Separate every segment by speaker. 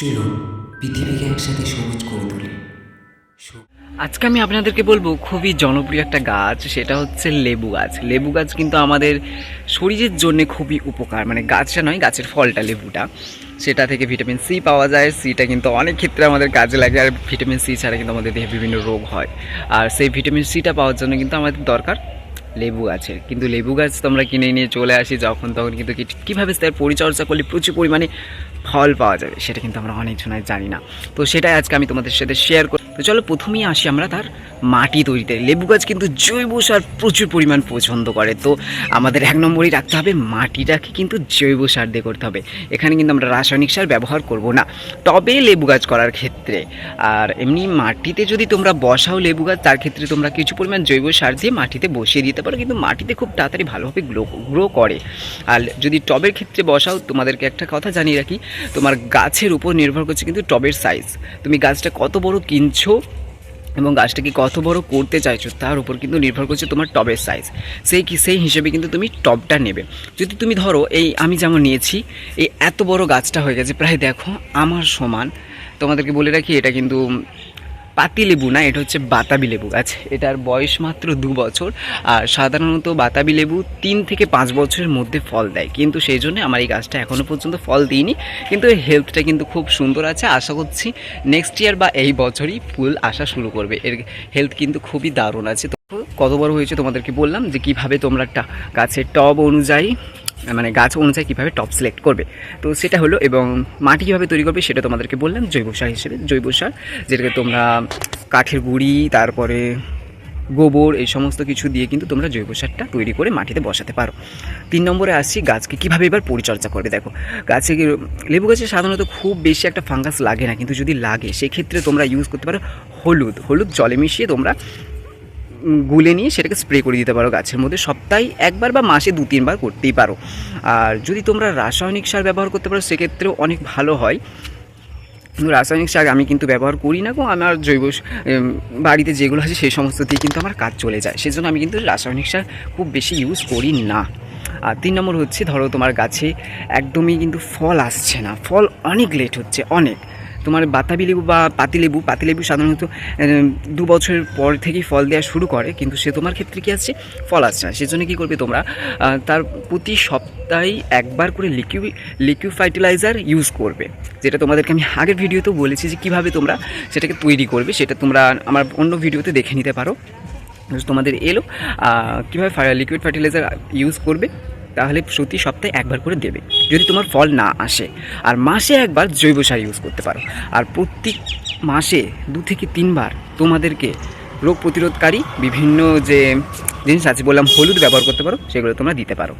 Speaker 1: চলুন, পৃথিবীকে একসাথে সবুজ করে তুলি।
Speaker 2: আজকে আমি আপনাদেরকে বলব, খুবই জনপ্রিয় একটা গাছ, সেটা হচ্ছে লেবু গাছ। লেবু গাছ কিন্তু আমাদের শরীরের জন্য খুবই উপকার। মানে গাছটা নয়, গাছের ফলটা লেবুটা। সেটা থেকে ভিটামিন সি পাওয়া যায়, সিটা কিন্তু অনেক ক্ষেত্রে আমাদের কাজে লাগে, আর ভিটামিন সি ছাড়া কিন্তু আমাদের দেহে বিভিন্ন রোগ হয়। আর সেই ভিটামিন সিটা পাওয়ার জন্য কিন্তু আমাদের দরকার লেবু গাছের। কিন্তু লেবু গাছ তো আমরা কিনে নিয়ে চলে আসি যখন, তখন কিন্তু কীভাবে তার পরিচর্যা করলে প্রচুর পরিমাণে ফল পাওয়া যাবে, সেটা কিন্তু আমরা অনেক জনাই জানি না। তো সেটাই আজকে আমি তোমাদের সাথে শেয়ার তো চলো প্রথমেই আসি আমরা তার মাটি তৈরিতে। লেবু গাছ কিন্তু জৈব সার প্রচুর পরিমাণ পছন্দ করে। তো আমাদের এক নম্বরই রাখতে হবে, মাটিটাকে কিন্তু জৈব সার দিয়ে করতে হবে। এখানে কিন্তু আমরা রাসায়নিক সার ব্যবহার করব না। তবে লেবু গাছ করার ক্ষেত্রে, আর এমনি মাটিতে যদি তোমরা বসাও লেবু গাছ, তার ক্ষেত্রে তোমরা কিছু পরিমাণ জৈব সার দিয়ে মাটিতে বসিয়ে দিতে পারো, কিন্তু মাটিতে খুব তাড়াতাড়ি ভালোভাবে গ্রো গ্রো করে। আর যদি টবের ক্ষেত্রে বসাও, তোমাদেরকে একটা কথা জানিয়ে রাখি, তোমার গাছের উপর নির্ভর করছে কিন্তু টবের সাইজ তুমি গাছটা কত বড় কিনছো এবং গাছটাকে কত বড় করতে চাইছো, তার উপর কিন্তু নির্ভর করছে তোমার টবের সাইজ সেই কি, সেই হিসেবে কিন্তু তুমি টবটা নেবে। যদি তুমি ধরো, এই আমি যেমন নিয়েছি, এই এত বড় গাছটা হয়ে গেছে, প্রায় দেখো, আমার সমান। তোমাদেরকে বলে রাখি, এটা কিন্তু পাতি লেবু না, এটা হচ্ছে বাতাবি লেবু গাছ। এটার বয়স মাত্র দু বছর, আর সাধারণত বাতাবি লেবু তিন থেকে পাঁচ বছরের মধ্যে ফল দেয়। কিন্তু সেই জন্য আমার এই গাছটা এখনও পর্যন্ত ফল দিইনি। কিন্তু এর হেলথটা কিন্তু খুব সুন্দর আছে। আশা করছি নেক্সট ইয়ার বা এই বছরই ফুল আসা শুরু করবে। এর হেলথ কিন্তু খুবই দারুণ আছে। তো কত বড় হয়েছে তোমাদেরকে বললাম যে কীভাবে তোমরা গাছের টব অনুযায়ী মানে গাছ অনুযায়ী কীভাবে টপ সিলেক্ট করবে। তো সেটা হলো এবং মাটি কীভাবে তৈরি করবে সেটা তোমাদেরকে বললাম, জৈব সার হিসেবে, জৈব সার, যেটাকে তোমরা কাঠের গুঁড়ি, তারপরে গোবর, এই সমস্ত কিছু দিয়ে কিন্তু তোমরা জৈব সারটা তৈরি করে মাটিতে বসাতে পারো। তিন নম্বরে আসছি গাছকে কীভাবে এবার পরিচর্যা করবে, দেখো। গাছে লেবু গাছে সাধারণত খুব বেশি একটা ফাঙ্গাস লাগে না, কিন্তু যদি লাগে, সেক্ষেত্রে তোমরা ইউজ করতে পারো হলুদ। হলুদ জলে মিশিয়ে তোমরা গুলে নিয়ে সেটাকে স্প্রে করে দিতে পারো গাছের মধ্যে সপ্তাহে একবার বা মাসে দু, তিনবার করতেই পারো। আর যদি তোমরা রাসায়নিক সার ব্যবহার করতে পারো, সেক্ষেত্রেও অনেক ভালো হয়। রাসায়নিক সার আমি কিন্তু ব্যবহার করি না গো আমার জৈব বাড়িতে যেগুলো আছে সেই সমস্ত দিয়ে কিন্তু আমার কাজ চলে যায়। সেজন্য আমি কিন্তু রাসায়নিক সার খুব বেশি ইউজ করি না। আর তিন নম্বর হচ্ছে, ধরো তোমার গাছে একদমই কিন্তু ফল আসছে না। ফল অনেক লেট হচ্ছে, অনেক। তোমার বাতাবি লেবু বা পাতিলেবু পাতিলেবু সাধারণত দু বছরের পর থেকেই ফল দেওয়া শুরু করে, কিন্তু সে তোমার ক্ষেত্রে কী আসছে ফল আসছে না। সেজন্য কী করবে তোমরা? তার প্রতি সপ্তাহে একবার করে লিকুইড লিকুইড ফার্টিলাইজার ইউজ করবে। যেটা তোমাদেরকে আমি আগের ভিডিওতেও বলেছি যে কীভাবে তোমরা সেটাকে তৈরি করবে, সেটা তোমরা আমার অন্য ভিডিওতে দেখে নিতে পারো। তোমাদের এলো কীভাবে লিকুইড ফার্টিলাইজার ইউজ করবে। তাহলে প্রতি সপ্তাহে একবার করে দেবে, যদি তোমার ফল না আসে। আর মাসে একবার জৈব সার ইউজ করতে পারো। আর প্রত্যেক মাসে দু থেকে তিনবার তোমাদেরকে রোগ প্রতিরোধকারী বিভিন্ন যে জিনিস আছে বললাম, হলুদ ব্যবহার করতে পারো, সেগুলো তোমরা দিতে পারো।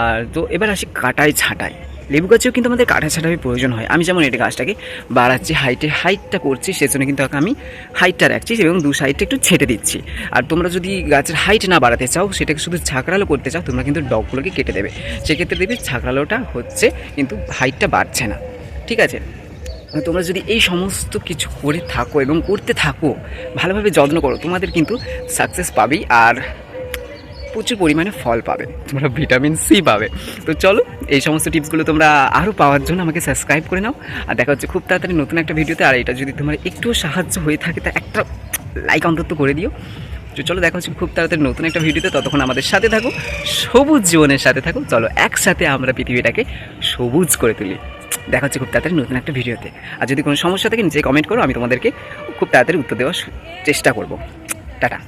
Speaker 2: আর তো এবার আসি কাটাই ছাঁটাই লেবু গাছেও কিন্তু আমাদের কাটা ছাঁটাই প্রয়োজন হয়। আমি যেমন এটা গাছটাকে বাড়াচ্ছি হাইটে হাইটটা করছি, সেজন্য কিন্তু আমি হাইটটা রাখছি এবং দু সাইডটা একটু ছেটে দিচ্ছি। আর তোমরা যদি গাছের হাইট না বাড়াতে চাও, সেটাকে শুধু ছাকড়ালো করতে চাও, তোমরা কিন্তু ডগগুলোকে কেটে দেবে। সেক্ষেত্রে দেখবে ছাকড়ালোটা হচ্ছে কিন্তু হাইটটা বাড়ছে না। ঠিক আছে? তোমরা যদি এই সমস্ত কিছু করে থাকো এবং করতে থাকো, ভালোভাবে যত্ন করো, তোমাদের কিন্তু সাকসেস পাবেই। আর প্রচুর পরিমাণে ফল পাবে, তোমরা ভিটামিন সি পাবে। তো চলো, এই সমস্ত টিপসগুলো তোমরা আরও পাওয়ার জন্য আমাকে সাবস্ক্রাইব করে নাও। আর দেখা হচ্ছে খুব তাড়াতাড়ি নতুন একটা ভিডিওতে, আর এটা যদি তোমার একটুও সাহায্য হয়ে থাকে, তা একটা লাইক অন্তত করে দিও। তো চলো, দেখা হচ্ছে খুব তাড়াতাড়ি নতুন একটা ভিডিওতে, ততক্ষণ আমাদের সাথে থাকো, সবুজ জীবনের সাথে থাকো। চলো, একসাথে আমরা পৃথিবীটাকে সবুজ করে তুলি। দেখা হচ্ছে খুব তাড়াতাড়ি নতুন একটা ভিডিওতে। আর যদি কোনো সমস্যা থাকে নিচে কমেন্ট করো, আমি তোমাদেরকে খুব তাড়াতাড়ি উত্তর দেওয়ার চেষ্টা করব। টাটা।